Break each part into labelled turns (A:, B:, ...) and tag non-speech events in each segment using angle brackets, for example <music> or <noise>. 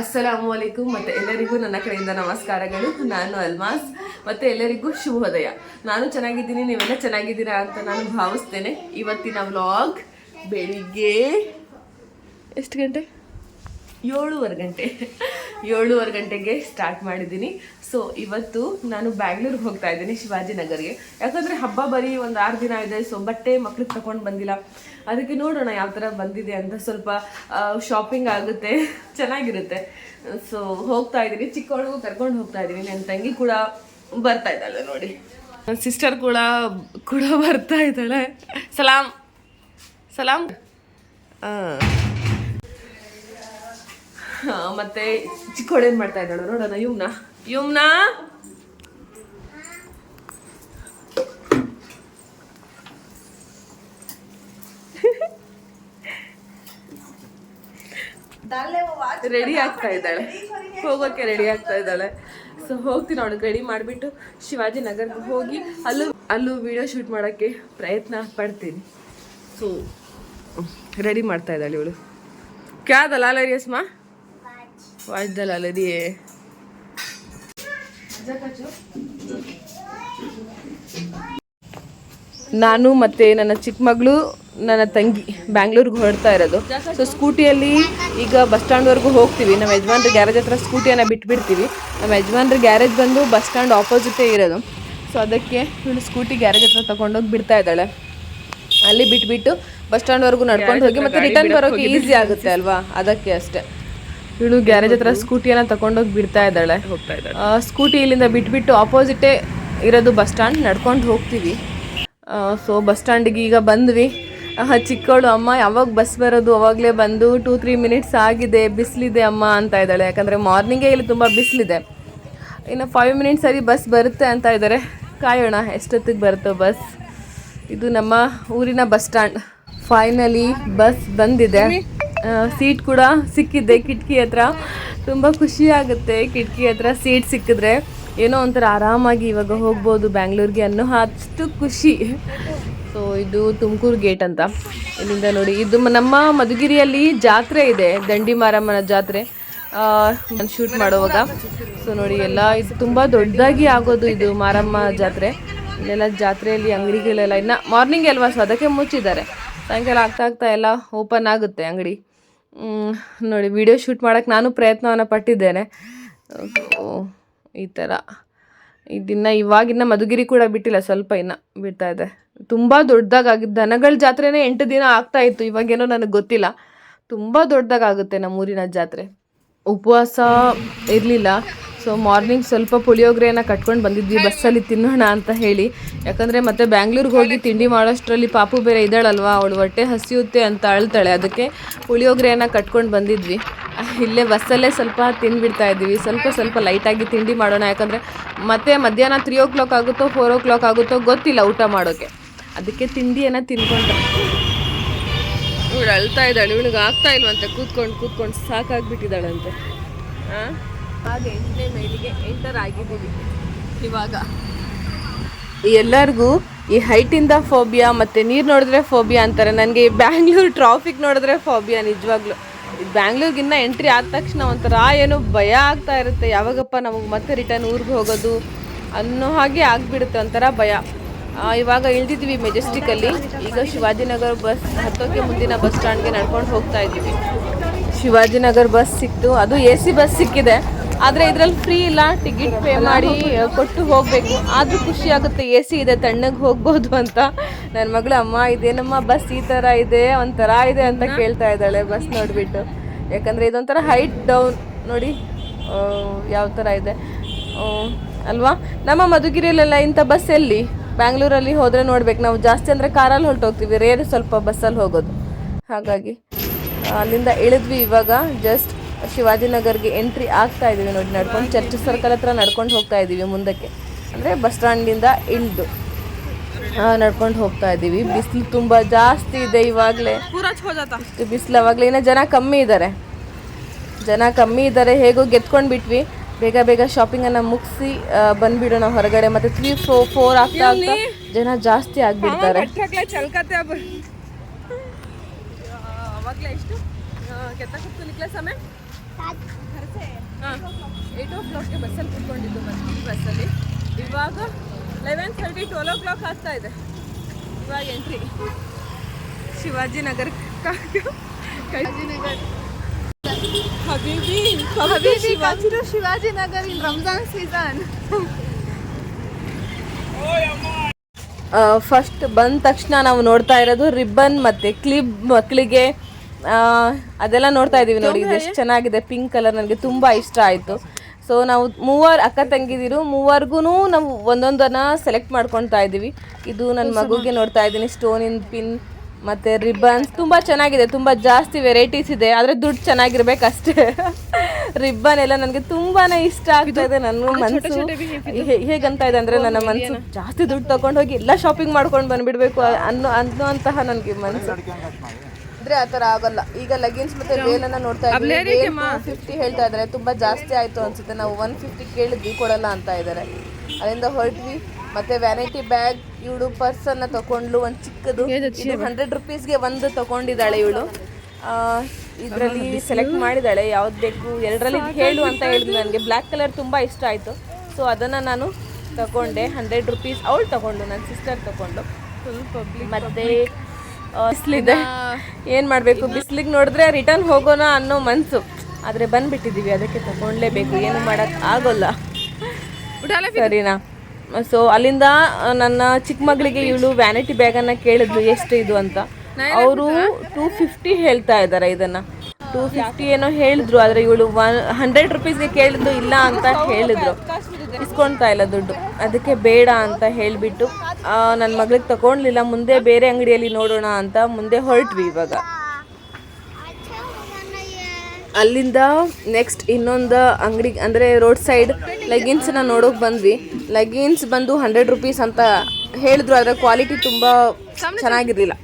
A: ಅಸ್ಸಲಾಮು ಅಲೈಕುಮ್ ಮತ್ತೆ ಎಲ್ಲರಿಗೂ ನನ್ನ ಕಡೆಯಿಂದ ನಮಸ್ಕಾರಗಳು. ನಾನು ಅಲ್ಮಾಸ್ ಮತ್ತೆ ಎಲ್ಲರಿಗೂ ಶುಭೋದಯ. ನಾನು ಚೆನ್ನಾಗಿದ್ದೀನಿ, ನೀವೆಲ್ಲ ಚೆನ್ನಾಗಿದ್ದೀರಾ ಅಂತ ನಾನು ಭಾವಿಸ್ತೇನೆ. ಇವತ್ತಿನ ವ್ಲಾಗ್ ಬೆಳಿಗ್ಗೆ ಎಷ್ಟು ಗಂಟೆ? ಏಳುವರೆ ಗಂಟೆ. ಏಳುವರೆ ಗಂಟೆಗೆ ಸ್ಟಾರ್ಟ್ ಮಾಡಿದ್ದೀನಿ. ಸೊ ಇವತ್ತು ನಾನು ಬ್ಯಾಂಗ್ಳೂರ್ಗೆ ಹೋಗ್ತಾ ಇದ್ದೀನಿ ಶಿವಾಜಿನಗರ್ಗೆ ಯಾಕಂದರೆ ಹಬ್ಬ ಬರೀ ಒಂದು ಆರು ದಿನ ಇದೆ ಸೊ ಬಟ್ಟೆ ಮಕ್ಳಿಗೆ ತಗೊಂಡು ಬಂದಿಲ್ಲ. ಅದಕ್ಕೆ ನೋಡೋಣ ಯಾವ ಥರ ಬಂದಿದೆ ಅಂತ ಸ್ವಲ್ಪ ಶಾಪಿಂಗ್ ಆಗುತ್ತೆ, ಚೆನ್ನಾಗಿರುತ್ತೆ. ಸೊ ಹೋಗ್ತಾ ಇದ್ದೀನಿ. ಚಿಕ್ಕವಳಿಗೂ ಕರ್ಕೊಂಡು ಹೋಗ್ತಾ ಇದ್ದೀನಿ. ನನ್ನ ತಂಗಿ ಕೂಡ ಬರ್ತಾ ಇದ್ದಾಳೆ ನೋಡಿ. ನನ್ನ ಸಿಸ್ಟರ್ ಕೂಡ ಕೂಡ ಬರ್ತಾ ಇದ್ದಾಳೆ. ಸಲಾಮ್ ಸಲಾಮ್ ಹಾಂ ಮತ್ತೆ ಚಿಕ್ಕವಳು ಏನು ಮಾಡ್ತಾ ಇದ್ದಾಳು? ನೋಡೋಣ, ಯುಮ್ನ. ಯುಮ್ನ? ರೆಡಿ ಆಗ್ತಾ ಇದ್ದಾಳೆ. ಹೋಗೋಕೆ ರೆಡಿ ಆಗ್ತಾ ಇದ್ದಾಳೆ. ಸೊ ಹೋಗ್ತೀನಿ ಅವಳು. ರೆಡಿ ಮಾಡಿಬಿಟ್ಟು ಶಿವಾಜಿನಗರ್ಗೆ ಹೋಗಿ ಅಲ್ಲೂ ಅಲ್ಲೂ ವಿಡಿಯೋ ಶೂಟ್ ಮಾಡೋಕ್ಕೆ ಪ್ರಯತ್ನ ಪಡ್ತೀನಿ. ಸೊ ರೆಡಿ ಮಾಡ್ತಾ ಇದ್ದಾಳೆ ಇವಳು. ಕ್ಯಾದ ಲಾಲರಿಯಸ್ಮಾ ಅಲ್ಲದಿಯೇ ನಾನು ಮತ್ತೆ ನನ್ನ ಚಿಕ್ಕ ಮಗಳು ನನ್ನ ತಂಗಿ ಬ್ಯಾಂಗ್ಳೂರ್ಗೆ ಹೊರಡ್ತಾ ಇರೋದು. ಸೊ ಸ್ಕೂಟಿಯಲ್ಲಿ ಈಗ ಬಸ್ ಸ್ಟ್ಯಾಂಡ್ವರೆಗೂ ಹೋಗ್ತೀವಿ. ನಮ್ಮ ಯಜಮಾನ್ರ ಗ್ಯಾರೇಜ್ ಹತ್ರ ಸ್ಕೂಟಿಯನ್ನು ಬಿಟ್ಬಿಡ್ತೀವಿ. ನಮ್ಮ ಯಜಮಾನ್ರ ಗ್ಯಾರೇಜ್ ಬಂದು ಬಸ್ ಸ್ಟ್ಯಾಂಡ್ ಆಪೋಸಿಟೇ ಇರೋದು. ಸೊ ಅದಕ್ಕೆ ಇವಳು ಸ್ಕೂಟಿ ಗ್ಯಾರೇಜ್ ಹತ್ರ ತೊಗೊಂಡೋಗಿ ಬಿಡ್ತಾ ಇದ್ದಾಳೆ. ಅಲ್ಲಿ ಬಿಟ್ಬಿಟ್ಟು ಬಸ್ ಸ್ಟ್ಯಾಂಡ್ವರೆಗೂ ನಡ್ಕೊಂಡು ಹೋಗಿ ಮತ್ತೆ ರಿಟರ್ನ್ ಬರೋಕ್ಕೆ ಈಸಿ ಆಗುತ್ತೆ ಅಲ್ವಾ? ಅದಕ್ಕೆ ಅಷ್ಟೇ. ಇವಳು ಗ್ಯಾರೇಜ್ ಹತ್ರ ಸ್ಕೂಟಿಯನ್ನ ತಗೊಂಡೋಗಿ ಬಿಡ್ತಾ ಇದ್ದಾಳೆ. ಹೋಗ್ತಾ ಇದ್ದಾಳೆ. ಸ್ಕೂಟಿ ಇಲ್ಲಿಂದ ಬಿಟ್ಬಿಟ್ಟು ಆಪೋಸಿಟೇ ಇರೋದು ಬಸ್ ಸ್ಟ್ಯಾಂಡ್. ನಡ್ಕೊಂಡು ಹೋಗ್ತೀವಿ. ಸೊ ಬಸ್ ಸ್ಟ್ಯಾಂಡಿಗೆ ಈಗ ಬಂದ್ವಿ. ಚಿಕ್ಕವಳು ಅಮ್ಮ ಯಾವಾಗ ಬಸ್ ಬರೋದು? ಅವಾಗಲೇ ಬಂದು ಟೂ ತ್ರೀ ಮಿನಿಟ್ಸ್ ಆಗಿದೆ. ಬಿಸಿಲಿದೆ ಅಮ್ಮ ಅಂತ ಇದ್ದಾಳೆ. ಯಾಕಂದರೆ ಮಾರ್ನಿಂಗೇ ಇಲ್ಲಿ ತುಂಬ ಬಿಸಿಲಿದೆ. ಇನ್ನು ಫೈವ್ ಮಿನಿಟ್ಸ್ ಸರಿ ಬಸ್ ಬರುತ್ತೆ ಅಂತ ಇದ್ದಾರೆ. ಕಾಯೋಣ ಎಷ್ಟೊತ್ತಿಗೆ ಬರುತ್ತೋ ಬಸ್. ಇದು ನಮ್ಮ ಊರಿನ ಬಸ್ ಸ್ಟ್ಯಾಂಡ್. ಫೈನಲಿ ಬಸ್ ಬಂದಿದೆ. ಸೀಟ್ ಕೂಡ ಸಿಕ್ಕಿದ್ದೆ ಕಿಟಕಿ ಹತ್ರ. ತುಂಬ ಖುಷಿ ಆಗುತ್ತೆ ಕಿಟಕಿ ಹತ್ರ ಸೀಟ್ ಸಿಕ್ಕಿದ್ರೆ. ಏನೋ ಒಂಥರ ಆರಾಮಾಗಿ ಇವಾಗ ಹೋಗ್ಬೋದು ಬ್ಯಾಂಗ್ಳೂರ್ಗೆ ಅನ್ನೋ ಅಷ್ಟು ಖುಷಿ. ಸೊ ಇದು ತುಮಕೂರು ಗೇಟ್ ಅಂತ. ಇಲ್ಲಿಂದ ನೋಡಿ, ಇದು ನಮ್ಮ ಮಧುಗಿರಿಯಲ್ಲಿ ಜಾತ್ರೆ ಇದೆ, ದಂಡಿ ಮಾರಮ್ಮನ ಜಾತ್ರೆ. ನಾನು ಶೂಟ್ ಮಾಡುವಾಗ. ಸೊ ನೋಡಿ, ಎಲ್ಲ ಇದು ತುಂಬ ದೊಡ್ಡದಾಗಿ ಆಗೋದು ಇದು ಮಾರಮ್ಮ ಜಾತ್ರೆ. ಇಲ್ಲೆಲ್ಲ ಜಾತ್ರೆಯಲ್ಲಿ ಅಂಗಡಿಗಳೆಲ್ಲ ಇನ್ನು ಮಾರ್ನಿಂಗ್ ಅಲ್ವಾ ಸೊ ಅದಕ್ಕೆ ಮುಚ್ಚಿದ್ದಾರೆ. ಸಾಯಂಕಾಲ ಆಗ್ತಾ ಆಗ್ತಾ ಎಲ್ಲ ಓಪನ್ ಆಗುತ್ತೆ ಅಂಗಡಿ. ನೋಡಿ ವಿಡಿಯೋ ಶೂಟ್ ಮಾಡೋಕ್ಕೆ ನಾನು ಪ್ರಯತ್ನವನ್ನು ಪಟ್ಟಿದ್ದೇನೆ. ಈ ಥರ ಇದನ್ನು ಇವಾಗಿನ್ನ ಮಧುಗಿರಿ ಕೂಡ ಬಿಟ್ಟಿಲ್ಲ, ಸ್ವಲ್ಪ ಇನ್ನು ಬಿಡ್ತಾ ಇದೆ. ತುಂಬ ದೊಡ್ಡದಾಗಿದ್ದು ದನಗಳ ಜಾತ್ರೆನೇ ಎಂಟು ದಿನ ಆಗ್ತಾ ಇತ್ತು, ಇವಾಗೇನೋ ನನಗೆ ಗೊತ್ತಿಲ್ಲ. ತುಂಬ ದೊಡ್ಡದಾಗುತ್ತೆ ನಮ್ಮ ಊರಿನ ಜಾತ್ರೆ. ಉಪವಾಸ ಇರಲಿಲ್ಲ. ಸೊ ಮಾರ್ನಿಂಗ್ ಸ್ವಲ್ಪ ಪುಳಿಯೋಗ್ರೆನ ಕಟ್ಕೊಂಡು ಬಂದಿದ್ವಿ, ಬಸ್ಸಲ್ಲಿ ತಿನ್ನೋಣ ಅಂತ ಹೇಳಿ. ಯಾಕಂದರೆ ಮತ್ತೆ ಬ್ಯಾಂಗ್ಳೂರ್ಗೆ ಹೋಗಿ ತಿಂಡಿ ಮಾಡೋಷ್ಟರಲ್ಲಿ ಪಾಪು ಬೇರೆ ಇದ್ದಾಳಲ್ವಾ, ಅವಳು ಹೊಟ್ಟೆ ಹಸಿಯುತ್ತೆ ಅಂತ ಅಳ್ತಾಳೆ. ಅದಕ್ಕೆ ಪುಳಿಯೋಗ್ರೆಯನ್ನು ಕಟ್ಕೊಂಡು ಬಂದಿದ್ವಿ. ಇಲ್ಲೇ ಬಸ್ಸಲ್ಲೇ ಸ್ವಲ್ಪ ತಿಂದುಬಿಡ್ತಾ ಇದ್ದೀವಿ. ಸ್ವಲ್ಪ ಸ್ವಲ್ಪ ಲೈಟಾಗಿ ತಿಂಡಿ ಮಾಡೋಣ. ಯಾಕಂದರೆ ಮತ್ತೆ ಮಧ್ಯಾಹ್ನ ತ್ರೀ ಓ ಕ್ಲಾಕ್ ಆಗುತ್ತೋ ಫೋರ್ ಓ ಕ್ಲಾಕ್ ಆಗುತ್ತೋ ಗೊತ್ತಿಲ್ಲ ಊಟ ಮಾಡೋಕ್ಕೆ ಅದಕ್ಕೆ ತಿಂಡಿಯನ್ನು ತಿನ್ಕೊಂಡು ಇವಳು ಅಳ್ತಾ ಇದ್ದಾಳೆ. ಇವಳಿಗೆ ಆಗ್ತಾ ಇಲ್ವಂತೆ. ಕೂತ್ಕೊಂಡು ಕೂತ್ಕೊಂಡು ಸಾಕಾಗ್ಬಿಟ್ಟಿದ್ದಾಳಂತೆ. ಹಾಂ ಹಾಗೆ ಎಂಟನೇ ಮೈಲಿಗೆ ಎಂಟರ್ ಆಗಿದ್ದೀವಿ. ಇವಾಗ. ಎಲ್ಲರಿಗೂ ಈ ಹೈಟಿಂದ ಫೋಬಿಯಾ ಮತ್ತು ನೀರು ನೋಡಿದ್ರೆ ಫೋಬಿಯಾ ಅಂತಾರೆ. ನನಗೆ ಬ್ಯಾಂಗ್ಳೂರು ಟ್ರಾಫಿಕ್ ನೋಡಿದ್ರೆ ಫೋಬಿಯಾ ನಿಜವಾಗ್ಲೂ. ಬ್ಯಾಂಗ್ಳೂರ್ಗಿನ್ನ ಎಂಟ್ರಿ ಆದ ತಕ್ಷಣ ಒಂಥರ ಏನೋ ಭಯ ಆಗ್ತಾ ಇರುತ್ತೆ. ಯಾವಾಗಪ್ಪ ನಮಗೆ ಮತ್ತೆ ರಿಟರ್ನ್ ಊರಿಗೆ ಹೋಗೋದು ಅನ್ನೋ ಹಾಗೆ ಆಗಿಬಿಡುತ್ತೆ ಒಂಥರ ಭಯ. ಇವಾಗ ಇಳ್ದಿದ್ವಿ ಮೆಜೆಸ್ಟಿಕಲ್ಲಿ ಈಗ ಶಿವಾಜಿನಗರ ಬಸ್ ಹತ್ತೋಕೆ ಮುಂದಿನ ಬಸ್ ಸ್ಟ್ಯಾಂಡ್ಗೆ ನಡ್ಕೊಂಡು ಹೋಗ್ತಾ ಇದ್ದೀವಿ. ಶಿವಾಜಿನಗರ್ ಬಸ್ ಸಿಕ್ತು. ಅದು ಎ ಸಿ ಬಸ್ ಸಿಕ್ಕಿದೆ. ಆದರೆ ಇದರಲ್ಲಿ ಫ್ರೀ ಇಲ್ಲ ಟಿಕೆಟ್ ಪೇ ಮಾಡಿ ಕೊಟ್ಟು ಹೋಗಬೇಕು. ಆದರೂ ಖುಷಿ ಆಗುತ್ತೆ ಎ ಸಿ ಇದೆ ತಣ್ಣಗೆ ಹೋಗ್ಬೋದು ಅಂತ. ನನ್ನ ಮಗಳು ಅಮ್ಮ ಇದೇನಮ್ಮ ಬಸ್ ಈ ಥರ ಇದೆ ಒಂಥರ ಇದೆ ಅಂತ ಕೇಳ್ತಾ ಇದ್ದಾಳೆ ಬಸ್ ನೋಡಿಬಿಟ್ಟು. ಯಾಕಂದರೆ ಇದೊಂಥರ ಹೈಟ್ ಡೌನ್ ನೋಡಿ ಯಾವ ಥರ ಇದೆ. ಅಲ್ವಾ? ನಮ್ಮ ಮಧುಗಿರಿಯಲ್ಲೆಲ್ಲ ಇಂಥ ಬಸ್ ಎಲ್ಲಿ? ಬ್ಯಾಂಗ್ಳೂರಲ್ಲಿ ಹೋದರೆ ನೋಡ್ಬೇಕು. ನಾವು ಜಾಸ್ತಿ ಅಂದರೆ ಕಾರಲ್ಲಿ ಹೊರಟೋಗ್ತೀವಿ ರೇರ್ ಸ್ವಲ್ಪ ಬಸ್ಸಲ್ಲಿ ಹೋಗೋದು. ಹಾಗಾಗಿ ಅಲ್ಲಿಂದ ಇಳಿದ್ವಿ ಇವಾಗ ಜಸ್ಟ್ ಶಿವಾಜಿನಗರ್ಗೆ ಎಂಟ್ರಿ ಆಗ್ತಾ ಇದ್ದೀವಿ ನೋಡಿ ನಡ್ಕೊಂಡು ಚರ್ಚ್ ಸರ್ಕಲ್ ಹತ್ರ ನಡ್ಕೊಂಡು ಹೋಗ್ತಾ ಇದ್ದೀವಿ ಮುಂದಕ್ಕೆ. ಅಂದರೆ ಬಸ್ ಸ್ಟ್ಯಾಂಡಿಂದ ಇಳಿದು ನಡ್ಕೊಂಡು ಹೋಗ್ತಾ ಇದ್ದೀವಿ. ಬಿಸಿಲು ತುಂಬ ಜಾಸ್ತಿ ಇದೆ ಇವಾಗಲೇ. ಇಷ್ಟು ಬಿಸಿಲು ಅವಾಗಲೇ ಇನ್ನು ಜನ ಕಮ್ಮಿ ಇದ್ದಾರೆ ಜನ ಕಮ್ಮಿ ಇದ್ದಾರೆ ಹೇಗೋ ಗೆದ್ಕೊಂಡು ಬಿಟ್ವಿ. ಬೇಗ ಬೇಗ ಶಾಪಿಂಗನ್ನು ಮುಗಿಸಿ ಬಂದ್ಬಿಡೋಣ ಹೊರಗಡೆ. ಮತ್ತು ತ್ರೀ ಫೋ ಫೋರ್ ಆಗ್ತಾ ಆಗ್ತಾ ಜನ ಜಾಸ್ತಿ ಆಗಿಬಿಡ್ತಾರೆ. ಸಮಯ ಅವಾಗಲೇ ಎಷ್ಟು? ಏಯ್ಟ್ ಓ ಕ್ಲಾಕ್ಗೆ ಬಸ್ಸಲ್ಲಿ ಕೂತ್ಕೊಂಡಿದ್ದು ಮತ್ತೆ ಬಸ್ಸಲ್ಲಿ ಇವಾಗ eleven thirty twelve o'clock ಆಗ್ತಾ ಇದೆ. ಇವಾಗ entry Shivajinagar Shivaji.
B: Shivajinagar in Ramzan season
A: first ಬಂದ ತಕ್ಷಣ ನಾವು ನೋಡ್ತಾ ಇರೋದು ರಿಬ್ಬನ್ ಮತ್ತೆ ಕ್ಲಿಪ್ ಮಕ್ಕಳಿಗೆ ಅದೆಲ್ಲ ನೋಡ್ತಾ ಇದೀವಿ ನೋಡಿ ಇದು ಎಷ್ಟು ಚೆನ್ನಾಗಿದೆ ಪಿಂಕ್ ಕಲರ್ ನನಗೆ ತುಂಬಾ ಇಷ್ಟ ಆಯ್ತು. ಸೊ ನಾವು ಮೂವರು ಅಕ್ಕ ತಂಗಿದಿರು ಮೂವರ್ಗೂ ನಾವು ಒಂದೊಂದನ್ನ ಸೆಲೆಕ್ಟ್ ಮಾಡ್ಕೊಳ್ತಾ ಇದ್ದೀವಿ ಇದು ನನ್ನ ಮಗುಗೆ ನೋಡ್ತಾ ಇದ್ದೀನಿ ಸ್ಟೋನಿನ ಪಿನ್ ಮತ್ತೆ ರಿಬ್ಬನ್ಸ್ ತುಂಬಾ ಚೆನ್ನಾಗಿದೆ ತುಂಬಾ ಜಾಸ್ತಿ ವೆರೈಟೀಸ್ ಇದೆ ಆದ್ರೆ ದುಡ್ಡು ಚೆನ್ನಾಗಿರ್ಬೇಕು ಅಷ್ಟೇ ರಿಬ್ಬನ್ <laughs> ಎಲ್ಲ ನನಗೆ ತುಂಬಾನೇ ಇಷ್ಟ ಆಗ್ತಾ ಇದೆ ನನ್ನ ಮನ್ಸು. ಹೇ- ಹೇಗಂತ ಇದೆ ಅಂದ್ರೆ ನನ್ನ ಮನಸ್ಸು ಜಾಸ್ತಿ ದುಡ್ಡು ತಗೊಂಡೋಗಿ ಎಲ್ಲ ಶಾಪಿಂಗ್ ಮಾಡ್ಕೊಂಡು ಬಂದ್ಬಿಡ್ಬೇಕು ಅನ್ನೋ ಅನ್ನುವಂತಹ ನನಗೆ ಮನಸ್ಸು ಅಂದ್ರೆ ಆ ಥರ ಆಗಲ್ಲ. ಈಗ ಲೆಗಿನ್ಸ್ ಮತ್ತೆ ವೇಲನ್ನ ನೋಡ್ತಾ ಇದ್ದೀವಿ. ಫಿಫ್ಟಿ ಹೇಳ್ತಾ ಇದ್ದಾರೆ. ತುಂಬಾ ಜಾಸ್ತಿ ಆಯ್ತು ಅನ್ಸುತ್ತೆ. ನಾವು ಒನ್ ಫಿಫ್ಟಿ ಕೇಳಿದ್ವಿ ಕೊಡಲ್ಲ ಅಂತ ಇದ್ದಾರೆ. ಅಲ್ಲಿಂದ ಹೊರಟ್ವಿ. ಮತ್ತೆ ವ್ಯಾನಿಟಿ ಬ್ಯಾಗ್ ಇವಳು ಪರ್ಸ್ ಅನ್ನ ತಕೊಂಡ್ಲು ಒಂದು ಚಿಕ್ಕದು. ಹಂಡ್ರೆಡ್ ರುಪೀಸ್ಗೆ ಒಂದು ತಗೊಂಡಿದ್ದಾಳೆ ಇವಳು. ಇದರಲ್ಲಿ ಸೆಲೆಕ್ಟ್ ಮಾಡಿದ್ದಾಳೆ. ಯಾವ್ದು ಬೇಕು ಎರಡರಲ್ಲಿ ಹೇಳು ಅಂತ ಹೇಳಿದ್ವಿ ನನಗೆ. ಬ್ಲ್ಯಾಕ್ ಕಲರ್ ತುಂಬಾ ಇಷ್ಟ ಆಯ್ತು. ಸೊ ಅದನ್ನ ನಾನು ತಗೊಂಡೆ. ಹಂಡ್ರೆಡ್ ರುಪೀಸ್ ಅವಳು ತಗೊಂಡು ನನ್ನ ಸಿಸ್ಟರ್ ತಗೊಂಡು. ಮತ್ತೆ ಬಿಸ್ಲಿದೆ. ಏನ್ ಮಾಡ್ಬೇಕು? ಬಿಸಿಲಿಗೆ ನೋಡಿದ್ರೆ ರಿಟರ್ನ್ ಹೋಗೋಣ ಅನ್ನೋ ಮನ್ಸು. ಆದ್ರೆ ಬಂದ್ಬಿಟ್ಟಿದೀವಿ ಅದಕ್ಕೆ ತಗೊಂಡ್ಲೇಬೇಕು. ಏನು ಮಾಡಕ್ ಆಗೋಲ್ಲ. ಸರಿನಾ? ಸೊ ಅಲ್ಲಿಂದ ನನ್ನ ಚಿಕ್ಕ ಮಗಳಿಗೆ ಇವಳು ವ್ಯಾನಿಟಿ ಬ್ಯಾಗ್ ಅನ್ನ ಕೇಳಿದ್ಲು ಎಷ್ಟು ಇದು? ಅಂತ. ಅವರು ಟೂ ಫಿಫ್ಟಿ ಹೇಳ್ತಾ ಇದ್ದಾರೆ ಇದನ್ನ. ಟೂ ಫಿಫ್ಟಿ ಏನೋ ಹೇಳಿದ್ರು ಆದ್ರೆ ಇವಳು ಒನ್ ಹಂಡ್ರೆಡ್ ರುಪೀಸ್ಗೆ ಕೇಳಿದ್ದು ಇಲ್ಲ ಅಂತ ಹೇಳಿದ್ರು. ಇಸ್ಕೊಳ್ತಾ ಇಲ್ಲ ದುಡ್ಡು. ಅದಕ್ಕೆ ಬೇಡ ಅಂತ ಹೇಳಿಬಿಟ್ಟು ನನ್ನ ಮಗಳಿಗೆ ತಗೊಂಡ್ಲಿಲ್ಲ ಮುಂದೆ ಬೇರೆ ಅಂಗಡಿಯಲ್ಲಿ ನೋಡೋಣ ಅಂತ ಮುಂದೆ ಹೊರಟ್ವಿ ಇವಾಗ. ಅಲ್ಲಿಂದ ನೆಕ್ಸ್ಟ್ ಇನ್ನೊಂದು ಅಂಗಡಿ ಅಂದರೆ ರೋಡ್ ಸೈಡ್ ಲೆಗಿನ್ಸ್ನ ನೋಡೋಕೆ ಬಂದ್ವಿ. ಲೆಗಿನ್ಸ್ ಬಂದು ಹಂಡ್ರೆಡ್ ರುಪೀಸ್ ಅಂತ ಹೇಳಿದ್ರು ಅದರ ಕ್ವಾಲಿಟಿ ತುಂಬ ಚೆನ್ನಾಗಿರಲಿಲ್ಲ.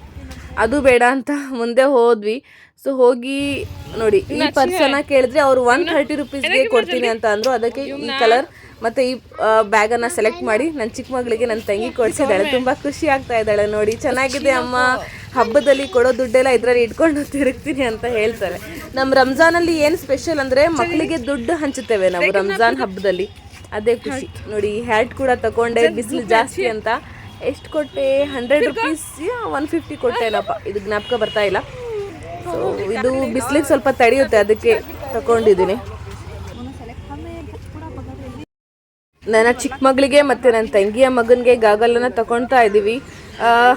A: ಅದು ಬೇಡ ಅಂತ ಮುಂದೆ ಹೋದ್ವಿ. ಸೊ ಹೋಗಿ ನೋಡಿ ಈ ಪರ್ಸನ್ನ ಕೇಳಿದ್ರೆ ಅವರು ಒನ್ ಥರ್ಟಿ ರುಪೀಸ್ಗೆ ಕೊಡ್ತೀನಿ ಅಂತ ಅಂದ್ರು. ಅದಕ್ಕೆ ಈ ಕಲರ್ ಮತ್ತೆ ಈ ಬ್ಯಾಗ್ ಅನ್ನ ಸೆಲೆಕ್ಟ್ ಮಾಡಿ ನನ್ನ ಚಿಕ್ಕ ಮಗಳಿಗೆ ನನ್ನ ತಂಗಿ ಕೊಡ್ಸಿದ್ದಾಳೆ. ತುಂಬಾ ಖುಷಿ ಆಗ್ತಾ ಇದ್ದಾಳೆ ನೋಡಿ. ಚೆನ್ನಾಗಿದೆ ಅಮ್ಮ. ಹಬ್ಬದಲ್ಲಿ ಕೊಡೋ ದುಡ್ಡೆಲ್ಲ ಇದ್ರಲ್ಲಿ ಇಟ್ಕೊಂಡು ತಿರುಗ್ತೀನಿ ಅಂತ ಹೇಳ್ತಾರೆ. ನಮ್ಮ ರಂಜಾನಲ್ಲಿ ಏನು ಸ್ಪೆಷಲ್ ಅಂದ್ರೆ ಮಕ್ಕಳಿಗೆ ದುಡ್ಡು ಹಂಚುತ್ತೇವೆ ನಾವು ರಂಜಾನ್ ಹಬ್ಬದಲ್ಲಿ. ಅದೇ ಖುಷಿ. ನೋಡಿ ಹ್ಯಾಟ್ ಕೂಡ ತಗೊಂಡೆ ಬಿಸಿಲು ಜಾಸ್ತಿ ಅಂತ. ಎಷ್ಟು ಕೊಟ್ಟೆ? ಹಂಡ್ರೆಡ್ ರುಪೀಸ್ ಒನ್ ಫಿಫ್ಟಿ ಕೊಟ್ಟೆನಪ್ಪ ಇದು ಜ್ಞಾಪಕ ಬರ್ತಾ ಇಲ್ಲ. ಸೊ ಇದು ಬಿಸಿಲಿಗೆ ಸ್ವಲ್ಪ ತಡೆಯುತ್ತೆ ಅದಕ್ಕೆ ತಗೊಂಡಿದ್ದೀನಿ ನನ್ನ ಚಿಕ್ಕ ಮಗಳಿಗೆ ಮತ್ತು ನನ್ನ ತಂಗಿಯ ಮಗನಿಗೆ ಗಾಗಲನ್ನ ತಗೊಳ್ತಾ ಇದ್ದೀವಿ.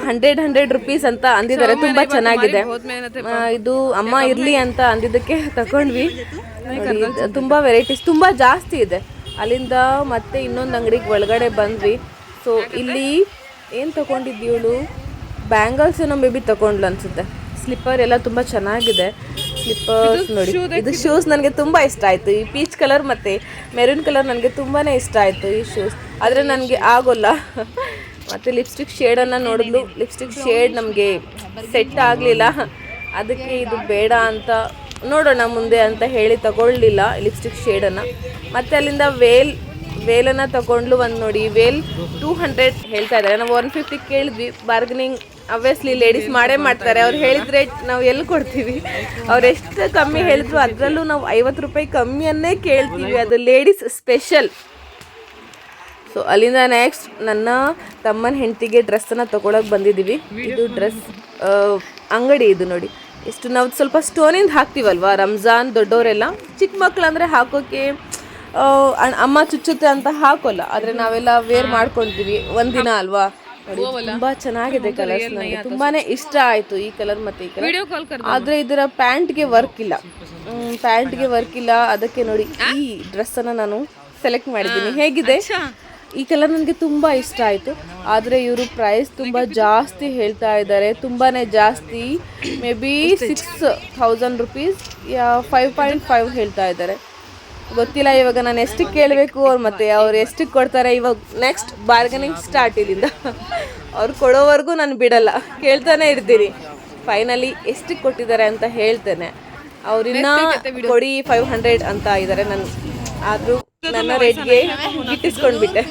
A: ಹಂಡ್ರೆಡ್ ಹಂಡ್ರೆಡ್ ರುಪೀಸ್ ಅಂತ ಅಂದಿದ್ದಾರೆ ತುಂಬ ಚೆನ್ನಾಗಿದೆ. ಇದು ಅಮ್ಮ ಇರಲಿ ಅಂತ ಅಂದಿದ್ದಕ್ಕೆ ತಗೊಂಡ್ವಿ ತುಂಬ ವೆರೈಟೀಸ್ ತುಂಬ ಜಾಸ್ತಿ ಇದೆ. ಅಲ್ಲಿಂದ ಮತ್ತೆ ಇನ್ನೊಂದು ಅಂಗಡಿಗೆ ಒಳಗಡೆ ಬಂದ್ವಿ. ಸೊ ಇಲ್ಲಿ ಏನು ತಗೊಂಡಿದ್ದೀವಳು ಬ್ಯಾಂಗಲ್ಸ್ ಏನೋ ಮೇ ಬಿ ತಗೊಂಡ್ಲು ಅನ್ಸುತ್ತೆ. ಸ್ಲಿಪ್ಪರ್ ಎಲ್ಲ ತುಂಬಾ ಚೆನ್ನಾಗಿದೆ. ಸ್ಲಿಪ್ಪರ್ಸ್ ನೋಡಿ. ಇದು ಶೂಸ್ ನನಗೆ ತುಂಬಾ ಇಷ್ಟ ಆಯ್ತು. ಈ ಪೀಚ್ ಕಲರ್ ಮತ್ತೆ ಮೆರೂನ್ ಕಲರ್ ನನಗೆ ತುಂಬಾನೇ ಇಷ್ಟ ಆಯ್ತು ಈ ಶೂಸ್ ಆದರೆ ನನಗೆ ಆಗೋಲ್ಲ. ಮತ್ತೆ ಲಿಪ್ಸ್ಟಿಕ್ ಶೇಡನ್ನು ನೋಡಿದ್ಲು. ಲಿಪ್ಸ್ಟಿಕ್ ಶೇಡ್ ನಮಗೆ ಸೆಟ್ ಆಗಲಿಲ್ಲ. ಅದಕ್ಕೆ ಇದು ಬೇಡ ಅಂತ ನೋಡೋಣ ಮುಂದೆ ಅಂತ ಹೇಳಿ ತಗೊಳ್ಳಲಿಲ್ಲ ಲಿಪ್ಸ್ಟಿಕ್ ಶೇಡನ್ನು ಮತ್ತೆ ಅಲ್ಲಿಂದ ವೇಲ್ ವೇಲನ್ನು ತಗೊಂಡ್ಲು ಒಂದು ನೋಡಿ. ವೇಲ್ ಟೂ ಹಂಡ್ರೆಡ್ ಹೇಳ್ತಾ ಇದ್ದಾರೆ. ನಾವು ಒನ್ ಫಿಫ್ಟಿ ಕೇಳಿದ್ವಿ. ಬಾರ್ಗನಿಂಗ್ ಅಬ್ವಿಯಸ್ಲಿ ಲೇಡೀಸ್ ಮಾಡೇ ಮಾಡ್ತಾರೆ. ಅವ್ರು ಹೇಳಿದ್ರೆ ನಾವು ಎಲ್ಲಿ ಕೊಡ್ತೀವಿ? ಅವ್ರು ಎಷ್ಟು ಕಮ್ಮಿ ಹೇಳಿದ್ರು ಅದರಲ್ಲೂ ನಾವು ಐವತ್ತು ರೂಪಾಯಿ ಕಮ್ಮಿಯನ್ನೇ ಕೇಳ್ತೀವಿ. ಅದು ಲೇಡೀಸ್ ಸ್ಪೆಷಲ್ ಸೊ ಅಲ್ಲಿಂದ ನೆಕ್ಸ್ಟ್ ನನ್ನ ತಮ್ಮನ ಹೆಂಡತಿಗೆ ಡ್ರೆಸ್ಸನ್ನು ತಗೊಳಕ್ ಬಂದಿದ್ದೀವಿ ಇದು ಡ್ರೆಸ್ ಅಂಗಡಿ ಇದು ನೋಡಿ. ಎಷ್ಟು ನಾವು ಸ್ವಲ್ಪ ಸ್ಟೋನಿಂದ ಹಾಕ್ತೀವಲ್ವಾ? ರಂಜಾನ್ ದೊಡ್ಡವರೆಲ್ಲ ಚಿಕ್ಕ ಮಕ್ಳು ಅಂದರೆ ಹಾಕೋಕೆ ಅಮ್ಮ ಚುಚ್ಚುತ್ತೆ ಅಂತ ಹಾಕೋಲ್ಲ. ಆದರೆ ನಾವೆಲ್ಲ ವೇರ್ ಮಾಡ್ಕೊಳ್ತೀವಿ ಒಂದಿನ ಅಲ್ವಾ? ತುಂಬಾ ಚೆನ್ನಾಗಿದೆ ಕಲರ್ಸ್ ನನಗೆ. ತುಂಬಾನೇ ಇಷ್ಟ ಆಯ್ತು ಈ ಕಲರ್ ಮತ್ತೆ ಈ ಕಲರ್ ಆದ್ರೆ ಇದರ ಪ್ಯಾಂಟ್ಗೆ ವರ್ಕ್ ಇಲ್ಲ. ಪ್ಯಾಂಟ್ಗೆ ವರ್ಕ್ ಇಲ್ಲ. ಅದಕ್ಕೆ ನೋಡಿ ಈ ಡ್ರೆಸ್ ಅನ್ನ ನಾನು ಸೆಲೆಕ್ಟ್ ಮಾಡಿದ್ದೀನಿ. ಹೇಗಿದೆ? ಈ ಕಲರ್ ನನಗೆ ತುಂಬಾ ಇಷ್ಟ ಆಯ್ತು. ಆದ್ರೆ ಇವರು ಪ್ರೈಸ್ ತುಂಬಾ ಜಾಸ್ತಿ ಹೇಳ್ತಾ ಇದ್ದಾರೆ. ತುಂಬಾನೇ ಜಾಸ್ತಿ maybe six thousand rupees five point five ಹೇಳ್ತಾ ಇದ್ದಾರೆ. ಗೊತ್ತಿಲ್ಲ ಇವಾಗ ನಾನು ಎಷ್ಟಕ್ಕೆ ಕೇಳಬೇಕು ಅವ್ರು ಮತ್ತೆ ಅವ್ರು ಎಷ್ಟಕ್ಕೆ ಕೊಡ್ತಾರೆ ಇವಾಗ ನೆಕ್ಸ್ಟ್ ಬಾರ್ಗನಿಂಗ್ ಸ್ಟಾರ್ಟ್ ಇಲ್ಲಿಂದ. ಅವ್ರು ಕೊಡೋವರೆಗೂ ನಾನು ಬಿಡಲ್ಲ ಕೇಳ್ತಾನೆ ಇರ್ತೀನಿ ಫೈನಲಿ ಎಷ್ಟಕ್ಕೆ ಕೊಟ್ಟಿದ್ದಾರೆ ಅಂತ ಹೇಳ್ತೇನೆ. ಅವ್ರಿನ್ನ ಕೊಡಿ ಫೈವ್ ಹಂಡ್ರೆಡ್ ಅಂತ ಇದ್ದಾರೆ ನಾನು ಆದರೂ ನನ್ನ ರೇಟ್ಗೆ ಗಿಟ್ಟಿಸ್ಕೊಂಡ್ಬಿಟ್ಟೆ.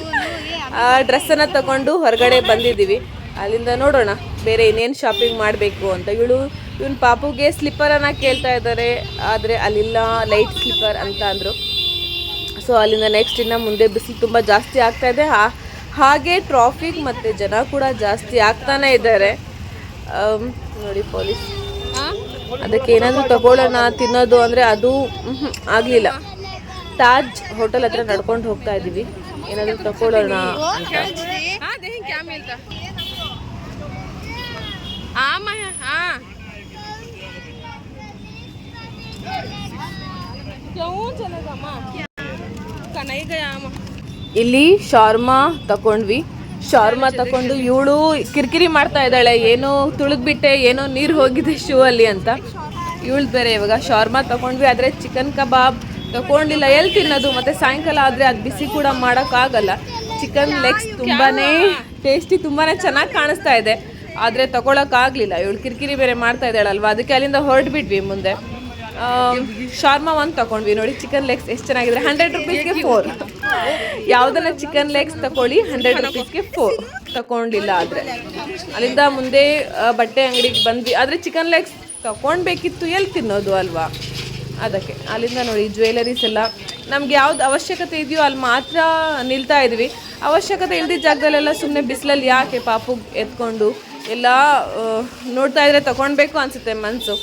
A: ಆ ಡ್ರೆಸ್ಸನ್ನು ತಗೊಂಡು ಹೊರಗಡೆ ಬಂದಿದ್ದೀವಿ. ಅಲ್ಲಿಂದ ನೋಡೋಣ ಬೇರೆ ಇನ್ನೇನು ಶಾಪಿಂಗ್ ಮಾಡಬೇಕು ಅಂತ. ಇವಳು ಇವನ್ ಪಾಪುಗೆ ಸ್ಲಿಪ್ಪರನ್ನು ಕೇಳ್ತಾ ಇದ್ದಾರೆ ಆದರೆ ಅಲ್ಲಿಲ್ಲ ಲೈಟ್ ಸ್ಲಿಪ್ಪರ್ ಅಂತ ಅಂದರು. ಸೊ ಅಲ್ಲಿಂದ ನೆಕ್ಸ್ಟ್ ಇನ್ನು ಮುಂದೆ ಬಿಸಿಲು ತುಂಬ ಜಾಸ್ತಿ ಆಗ್ತಾ ಇದೆ. ಹಾಗೆ ಟ್ರಾಫಿಕ್ ಮತ್ತು ಜನ ಕೂಡ ಜಾಸ್ತಿ ಆಗ್ತಾನೆ ಇದ್ದಾರೆ. ನೋಡಿ ಪೊಲೀಸ್ ಅದಕ್ಕೆ ಏನಾದರೂ ತಗೊಳ್ಳೋಣ ತಿನ್ನೋದು ಅಂದರೆ ಅದು ಆಗಲಿಲ್ಲ. ತಾಜ್ ಹೋಟೆಲ್ ಹತ್ರ ನಡ್ಕೊಂಡು ಹೋಗ್ತಾ ಇದ್ದೀವಿ ಏನಾದರೂ ತಗೊಳ್ಳೋಣ ಅಂತ. ಇಲ್ಲಿ ಶಾರ್ಮಾ ತಕೊಂಡ್ವಿ. ಶಾರ್ಮಾ ತಕೊಂಡು ಇವಳು ಕಿರಿಕಿರಿ ಮಾಡ್ತಾ ಇದ್ದಾಳೆ. ಏನೋ ತುಳಿದ್ಬಿಟ್ಟೆ, ಏನೋ ನೀರು ಹೋಗಿದೆ ಶೂ ಅಲ್ಲಿ ಅಂತ. ಇವಳು ಬೇರೆ ಇವಾಗ ಶಾರ್ಮಾ ತಕೊಂಡ್ವಿ. ಆದ್ರೆ ಚಿಕನ್ ಕಬಾಬ್ ತಕೊಂಡಿಲ್ಲ. ಎಲ್ಲಿ ತಿನ್ನೋದು? ಮತ್ತೆ ಸಾಯಂಕಾಲ ಆದ್ರೆ ಅದು ಬಿಸಿ ಕೂಡ ಮಾಡೋಕ್ಕಾಗಲ್ಲ. ಚಿಕನ್ ಲೆಗ್ಸ್ ತುಂಬಾನೇ ಟೇಸ್ಟಿ ತುಂಬಾನೇ ಚೆನ್ನಾಗಿ ಕಾಣಿಸ್ತಾ ಇದೆ. ಆದರೆ ತಗೊಳಕ್ಕಾಗಲಿಲ್ಲ. ಇವಳು ಕಿರಿಕಿರಿ ಬೇರೆ ಮಾಡ್ತಾ ಇದ್ದಾಳಲ್ವಾ? ಅದಕ್ಕೆ ಅಲ್ಲಿಂದ ಹೊರಟ್ಬಿಟ್ವಿ ಮುಂದೆ. ಶಾರ್ಮಾ ಒಂದು ತಗೊಂಡ್ವಿ ನೋಡಿ ಚಿಕನ್ ಲೆಗ್ಸ್ ಎಷ್ಟು ಚೆನ್ನಾಗಿದೆ ಹಂಡ್ರೆಡ್ ರುಪೀಸ್ಗೆ ಫೋರ್ ಯಾವುದನ್ನ ಚಿಕನ್ ಲೆಗ್ಸ್ ತಗೊಳ್ಳಿ ಹಂಡ್ರೆಡ್ ರುಪೀಸ್ಗೆ ಫೋರ್ ತಗೊಂಡಿಲ್ಲ ಆದರೆ. ಅಲ್ಲಿಂದ ಮುಂದೆ ಬಟ್ಟೆ ಅಂಗಡಿಗೆ ಬಂದ್ವಿ. ಆದರೆ ಚಿಕನ್ ಲೆಗ್ಸ್ ತಗೊಳ್ಬೇಕಿತ್ತು ಎಲ್ಲಿ ತಿನ್ನೋದು ಅಲ್ವಾ? ಅದಕ್ಕೆ. ಅಲ್ಲಿಂದ ನೋಡಿ ಜ್ಯುವೆಲರೀಸ್ ಎಲ್ಲ. ನಮ್ಗೆ ಯಾವ್ದು ಅವಶ್ಯಕತೆ ಇದೆಯೋ ಅಲ್ಲಿ ಮಾತ್ರ ನಿಲ್ತಾ ಇದ್ವಿ. ಅವಶ್ಯಕತೆ ಇಲ್ದಿದ್ದ ಜಾಗದಲ್ಲೆಲ್ಲ ಸುಮ್ಮನೆ ಬಿಸಿಲಲ್ಲಿ ಯಾಕೆ ಪಾಪು ಎತ್ಕೊಂಡು ಎಲ್ಲ ನೋಡ್ತಾ ಇದ್ರೆ ತಗೊಳ್ಬೇಕು ಅನಿಸುತ್ತೆ ಮನಸ್ಸು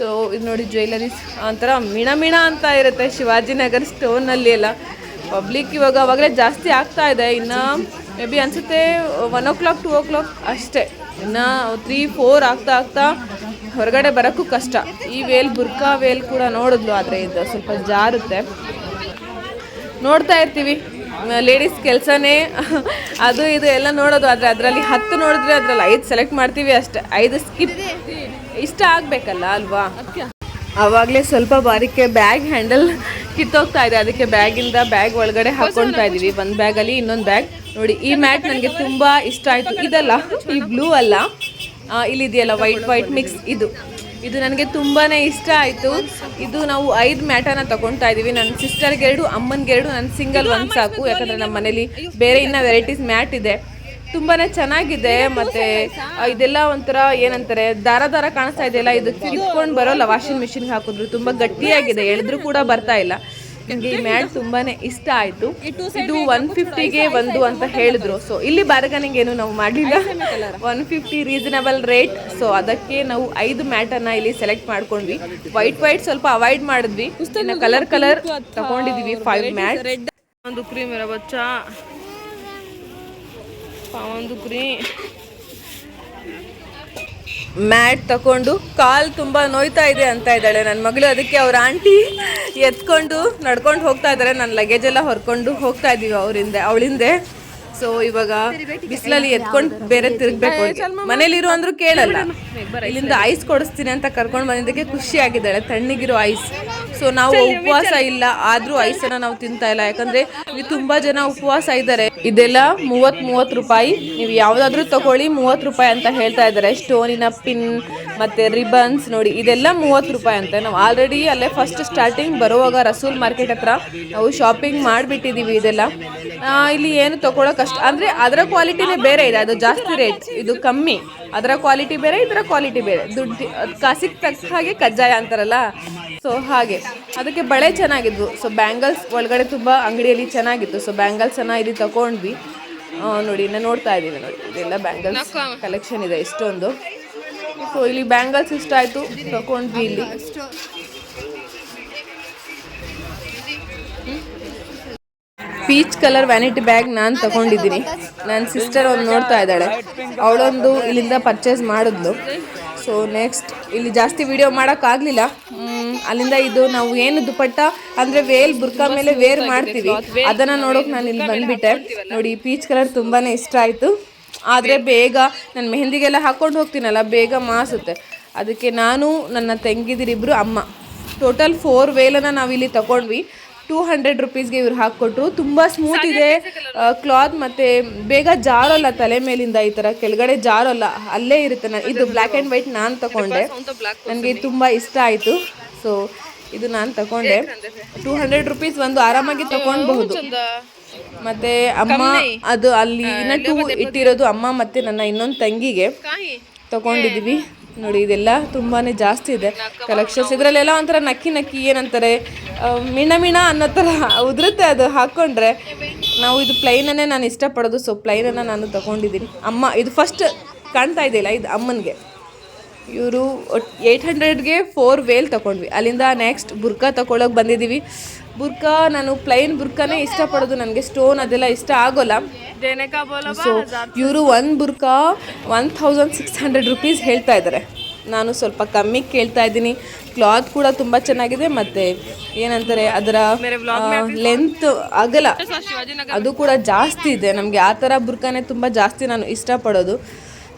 A: ಸೊ ಇದು ನೋಡಿ ಜ್ಯುವೆಲರೀಸ್ ಒಂಥರ ಮಿಣ ಮಿಣ ಅಂತ ಇರುತ್ತೆ ಶಿವಾಜಿನಗರ್ ಸ್ಟೋನಲ್ಲಿ ಎಲ್ಲ. ಪಬ್ಲಿಕ್ ಇವಾಗ ಅವಾಗಲೇ ಜಾಸ್ತಿ ಆಗ್ತಾ ಇದೆ. ಇನ್ನು ಮೇ ಬಿ ಅನಿಸುತ್ತೆ one o'clock two o'clock ಅಷ್ಟೇ. ಇನ್ನು ತ್ರೀ ಫೋರ್ ಆಗ್ತಾ ಆಗ್ತಾ ಹೊರಗಡೆ ಬರೋಕ್ಕೂ ಕಷ್ಟ. ಈ ವೇಲ್ ಬುರ್ಕಾ ವೇಲ್ ಕೂಡ ನೋಡಿದ್ಲು, ಆದರೆ ಇದು ಸ್ವಲ್ಪ ಜಾರುತ್ತೆ. ನೋಡ್ತಾ ಇರ್ತೀವಿ. ಲೇಡೀಸ್ ಕೆಲಸನೇ. ಅದು ಇದು ಎಲ್ಲ ನೋಡೋದು, ಆದರೆ ಅದರಲ್ಲಿ ಹತ್ತು ನೋಡಿದ್ರೆ ಅದರಲ್ಲಿ ಐದು ಸೆಲೆಕ್ಟ್ ಮಾಡ್ತೀವಿ ಅಷ್ಟೇ. ಐದು ಸ್ಕಿಪ್ ಇಷ್ಟ ಆಗಬೇಕಲ್ಲ ಅಲ್ವಾ? ಆವಾಗಲೇ ಸ್ವಲ್ಪ ಬಾರಿಕೆ ಬ್ಯಾಗ್ ಹ್ಯಾಂಡಲ್ ಕಿತ್ತೋಗ್ತಾ ಇದೆ. ಅದಕ್ಕೆ ಬ್ಯಾಗಿಂದ ಬ್ಯಾಗ್ ಒಳಗಡೆ ಹಾಕ್ಕೊಳ್ತಾ ಇದೀವಿ. ಒಂದು ಬ್ಯಾಗಲ್ಲಿ ಇನ್ನೊಂದು ಬ್ಯಾಗ್. ನೋಡಿ ಈ ಮ್ಯಾಟ್ ನನಗೆ ತುಂಬ ಇಷ್ಟ ಆಯಿತು. ಇದಲ್ಲ ಈ ಬ್ಲೂ ಅಲ್ಲ. ಇಲ್ಲಿದೆಯಲ್ಲ ವೈಟ್ ವೈಟ್ ಮಿಕ್ಸ್ ಇದು. ಇದು ನನಗೆ ತುಂಬಾ ಇಷ್ಟ ಆಯಿತು. ಇದು ನಾವು ಐದು ಮ್ಯಾಟನ್ನು ತಗೊಳ್ತಾ ಇದ್ದೀವಿ ನನ್ನ ಸಿಸ್ಟರ್ಗೆ ಎರಡು ಅಮ್ಮನಿಗೆ ಎರಡು ನನ್ನ ಸಿಂಗಲ್ ಒಂದು ಸಾಕು. ಯಾಕಂದರೆ ನಮ್ಮ ಮನೇಲಿ ಬೇರೆ ಇನ್ನೂ ವೆರೈಟೀಸ್ ಮ್ಯಾಟ್ ಇದೆ. ತುಂಬಾ ಚೆನ್ನಾಗಿದೆ ಮತ್ತೆ ಇದೆಲ್ಲ ಒಂಥರ ಏನಂತಾರೆ ದಾರ ದಾರ ಕಾಣಿಸ್ತಾ ಇದೆಯಲ್ಲ ಇದು ಕಿತ್ಕೊಂಡು ಬರೋಲ್ಲ ವಾಷಿಂಗ್ ಮೆಷಿನ್ ಹಾಕಿದ್ರು ತುಂಬಾ ಗಟ್ಟಿಯಾಗಿದೆ ಎಳೆದ್ರು ಕೂಡ ಬರ್ತಾ ಇಲ್ಲ. ನನಗೆ ಈ ಮ್ಯಾಟ್ ತುಂಬಾನೇ ಇಷ್ಟ ಆಯಿತು. ಇದು ಒನ್ ಫಿಫ್ಟಿಗೆ ಒಂದು ಅಂತ ಹೇಳಿದ್ರು. ಸೊ ಇಲ್ಲಿ ಬಾರ್ಗನಿಂಗ್ ಏನು ನಾವು ಮಾಡಲಿಲ್ಲ one fifty reasonable rate so ಅದಕ್ಕೆ ನಾವು ಐದು ಮ್ಯಾಟನ್ನು ಇಲ್ಲಿ ಸೆಲೆಕ್ಟ್ ಮಾಡ್ಕೊಂಡ್ವಿ. ವೈಟ್ ವೈಟ್ ಸ್ವಲ್ಪ ಅವಾಯ್ಡ್ ಮಾಡಿದ್ವಿ. ಕಲರ್ ಕಲರ್ ತಗೊಂಡಿದೀವಿ ಫೈವ್ ಮ್ಯಾಟ್ ಒಂದು ಕ್ರೀಮ್ ಇರೋ ಬಚ್ಚ. ಮ್ಯಾಟ್ ತಕೊಂಡು ಕಾಲ್ ತುಂಬಾ ನೋಯ್ತಾ ಇದೆ ಅಂತ ಇದ್ದಾಳೆ. ನನ್ನ ಮಗಳು ಅದಕ್ಕೆ ಅವ್ರ ಆಂಟಿ ಎತ್ಕೊಂಡು ನಡ್ಕೊಂಡು ಹೋಗ್ತಾ ಇದ್ದಾರೆ. ನನ್ನ ಲಗೇಜ್ ಎಲ್ಲ ಹೊರ್ಕೊಂಡು ಹೋಗ್ತಾ ಇದೀವಿ ಅವರಿಂದ ಅವಳಿಂದೆ ಸೊ ಇವಾಗ ಬಿಸಿಲಲ್ಲಿ ಎತ್ಕೊಂಡು ಬೇರೆ ತಿರುಗ್ಬೇಕು ಮನೇಲಿರು ಅಂದ್ರೂ ಕೇಳಲ್ಲ. ಇಲ್ಲಿಂದ ಐಸ್ ಕೊಡಿಸ್ತೀನಿ ಅಂತ ಕರ್ಕೊಂಡು ಬಂದಿದ್ದಕ್ಕೆ ಖುಷಿ ಆಗಿದ್ದಾಳೆ ತಣ್ಣಗಿರೋ ಐಸ್ ಸೊ ನಾವು ಉಪವಾಸ ಇಲ್ಲ. ಆದ್ರೂ ಐಸನ್ನ ನಾವು ತಿಂತಾ ಇಲ್ಲ. ಯಾಕಂದ್ರೆ ಇಲ್ಲಿ ತುಂಬಾ ಜನ ಉಪವಾಸ ಇದ್ದಾರೆ. ಇದೆಲ್ಲ ಮೂವತ್ ಮೂವತ್ ರೂಪಾಯಿ. ನೀವು ಯಾವುದಾದ್ರೂ ತಗೊಳ್ಳಿ ಮೂವತ್ ರೂಪಾಯಿ ಅಂತ ಹೇಳ್ತಾ ಇದ್ದಾರೆ. ಸ್ಟೋನಿನ ಪಿನ್ ಮತ್ತೆ ರಿಬನ್ಸ್ ನೋಡಿ, ಇದೆಲ್ಲ ಮೂವತ್ತು ರೂಪಾಯಿ ಅಂತ. ನಾವು ಆಲ್ರೆಡಿ ಅಲ್ಲೇ ಫಸ್ಟ್ ಸ್ಟಾರ್ಟಿಂಗ್ ಬರುವಾಗ ರಸೂಲ್ ಮಾರ್ಕೆಟ್ ಹತ್ರ ನಾವು ಶಾಪಿಂಗ್ ಮಾಡಿಬಿಟ್ಟಿದ್ದೀವಿ ಇದೆಲ್ಲ. ಇಲ್ಲಿ ಏನು ತಗೊಳಕ್ ಕಷ್ಟ ಅಂದ್ರೆ ಅದರ ಕ್ವಾಲಿಟಿನೇ ಬೇರೆ ಇದೆ. ಅದು ಜಾಸ್ತಿ ರೇಟ್ ಇದು ಕಮ್ಮಿ. ಅದರ ಕ್ವಾಲಿಟಿ ಬೇರೆ, ಇದರ ಕ್ವಾಲಿಟಿ ಬೇರೆ. ದುಡ್ಡು ಕಾಸಿಗೆ ತಕ್ಕ ಹಾಗೆ ಕಜ್ಜಾಯ ಅಂತಾರಲ್ಲ? ಸೊ ಹಾಗೆ. ಅದಕ್ಕೆ ಬಳೆ ಚೆನ್ನಾಗಿದ್ವು. ಸೊ ಬ್ಯಾಂಗಲ್ಸ್ ಒಳಗಡೆ ತುಂಬ ಅಂಗಡಿಯಲ್ಲಿ ಚೆನ್ನಾಗಿತ್ತು. ಸೊ ಬ್ಯಾಂಗಲ್ಸನ್ನು ಇಲ್ಲಿ ತಗೊಂಡ್ವಿ ನೋಡಿ ನಾನು ನೋಡ್ತಾ ಇದ್ದೀನಿ ನೋಡಿ. ಇದೆಲ್ಲ ಬ್ಯಾಂಗಲ್ಸ್ ಕಲೆಕ್ಷನ್ ಇದೆ ಇಷ್ಟೊಂದು ಸೊ ಇಲ್ಲಿ ಬ್ಯಾಂಗಲ್ಸ್ ಇಷ್ಟ ಆಯಿತು ತಗೊಂಡ್ವಿ ಇಲ್ಲಿ. ಪೀಚ್ ಕಲರ್ ವ್ಯಾನಿಟಿ ಬ್ಯಾಗ್ ನಾನು ತಗೊಂಡಿದ್ದೀನಿ. ನನ್ನ ಸಿಸ್ಟರ್ ಒಂದು ನೋಡ್ತಾ ಇದ್ದಾಳೆ. ಅವಳೊಂದು ಇಲ್ಲಿಂದ ಪರ್ಚೇಸ್ ಮಾಡಿದ್ಲು. ಸೊ ನೆಕ್ಸ್ಟ್ ಇಲ್ಲಿ ಜಾಸ್ತಿ ವಿಡಿಯೋ ಮಾಡೋಕ್ಕಾಗಲಿಲ್ಲ ಅಲ್ಲಿಂದ ಇದು ನಾವು ಏನು ದುಪಟ್ಟ ಅಂದರೆ ವೇಲ್ ಬುರ್ಕಾ ಮೇಲೆ ವೇರ್ ಮಾಡ್ತೀವಿ. ಅದನ್ನು ನೋಡೋಕೆ ನಾನು ಇಲ್ಲಿ ಬಂದ್ಬಿಟ್ಟೆ. ನೋಡಿ ಪೀಚ್ ಕಲರ್ ತುಂಬಾ ಇಷ್ಟ ಆಯಿತು. ಆದರೆ ಬೇಗ ನಾನು ಮೆಹಂದಿಗೆಲ್ಲ ಹಾಕ್ಕೊಂಡು ಹೋಗ್ತೀನಲ್ಲ, ಬೇಗ ಮಾಸುತ್ತೆ. ಅದಕ್ಕೆ ನಾನು ನನ್ನ ತಂಗಿದಿರಿಬ್ಬರು ಅಮ್ಮ. ಟೋಟಲ್ ಫೋರ್ ವೇಲನ್ನು ನಾವಿಲ್ಲಿ ತಗೊಂಡ್ವಿ. ಟೂ ಹಂಡ್ರೆಡ್ ರುಪೀಸ್ಗೆ ಇವ್ರು ಹಾಕ್ಕೊಟ್ರು. ತುಂಬ ಸ್ಮೂತ್ ಇದೆ. ಕ್ಲಾತ್ ಮತ್ತೆ ಬೇಗ ಜಾರೋಲ್ಲ ತಲೆ ಮೇಲಿಂದ ಈ ಥರ ಕೆಳಗಡೆ ಜಾರೋಲ್ಲ ಅಲ್ಲೇ ಇರುತ್ತೆ. ನಾನು ಇದು ಬ್ಲ್ಯಾಕ್ ಆ್ಯಂಡ್ ವೈಟ್ ನಾನು ತಗೊಂಡೆ. ನನಗೆ ತುಂಬ ಇಷ್ಟ ಆಯಿತು. ಸೊ ಇದು ನಾನು ತಗೊಂಡೆ. ಟೂ ಹಂಡ್ರೆಡ್ ರುಪೀಸ್ ಒಂದು ಆರಾಮಾಗಿ ತಗೊಳ್ಬಹುದು ಮತ್ತೆ ಅಮ್ಮ ಅದು ಅಲ್ಲಿ ಇನ್ನ ಟೂ ಇಟ್ಟಿರೋದು ಅಮ್ಮ ಮತ್ತೆ ನನ್ನ ಇನ್ನೊಂದು ತಂಗಿಗೆ ತಗೊಂಡಿದೀವಿ. ನೋಡಿ, ಇದೆಲ್ಲ ತುಂಬಾ ಜಾಸ್ತಿ ಇದೆ. ಕಲೆಕ್ಷನ್ಸ್ ಇದರಲ್ಲೆಲ್ಲ ಒಂಥರ ನಕ್ಕಿ ನಕ್ಕಿ ಏನಂತಾರೆ ಮಿಣ ಮಿಣ ಅನ್ನೋ ಥರ ಉದುರುತ್ತೆ ಅದು ಹಾಕ್ಕೊಂಡ್ರೆ ನಾವು ಇದು ಪ್ಲೈನನ್ನೇ ನಾನು ಇಷ್ಟಪಡೋದು ಸೊ ಪ್ಲೈನನ್ನು ನಾನು ತಗೊಂಡಿದ್ದೀನಿ. ಅಮ್ಮ, ಇದು ಫಸ್ಟ್ ಕಾಣ್ತಾ ಇದೆಯಲ್ಲ ಇದು ಅಮ್ಮನಿಗೆ. ಇವರು ಏಯ್ಟ್ ಹಂಡ್ರೆಡ್ಗೆ ಫೋರ್ ವೇಲ್ ತೊಗೊಂಡ್ವಿ ಅಲ್ಲಿಂದ ನೆಕ್ಸ್ಟ್ ಬುರ್ಕಾ ತೊಗೊಳಕ್ಕೆ ಬಂದಿದ್ದೀವಿ. ಬುರ್ಕಾ ನಾನು ಪ್ಲೈನ್ ಬುರ್ಕಾನೇ ಇಷ್ಟಪಡೋದು ನನಗೆ ಸ್ಟೋನ್ ಅದೆಲ್ಲ ಇಷ್ಟ ಆಗೋಲ್ಲ. ಸೊ ಇವರು ಒನ್ ಬುರ್ಕಾ one thousand six hundred rupees ಹೇಳ್ತಾ ಇದ್ದಾರೆ ನಾನು ಸ್ವಲ್ಪ ಕಮ್ಮಿ ಕೇಳ್ತಾ ಇದ್ದೀನಿ. ಕ್ಲಾತ್ ಕೂಡ ತುಂಬ ಚೆನ್ನಾಗಿದೆ ಮತ್ತು ಏನಂತಾರೆ ಅದರ ಲೆಂತ್ ಅಗಲ ಅದು ಕೂಡ ಜಾಸ್ತಿ ಇದೆ. ನಮಗೆ ಆ ಥರ ಬುರ್ಕಾನೇ ತುಂಬ ಜಾಸ್ತಿ ನಾನು ಇಷ್ಟಪಡೋದು.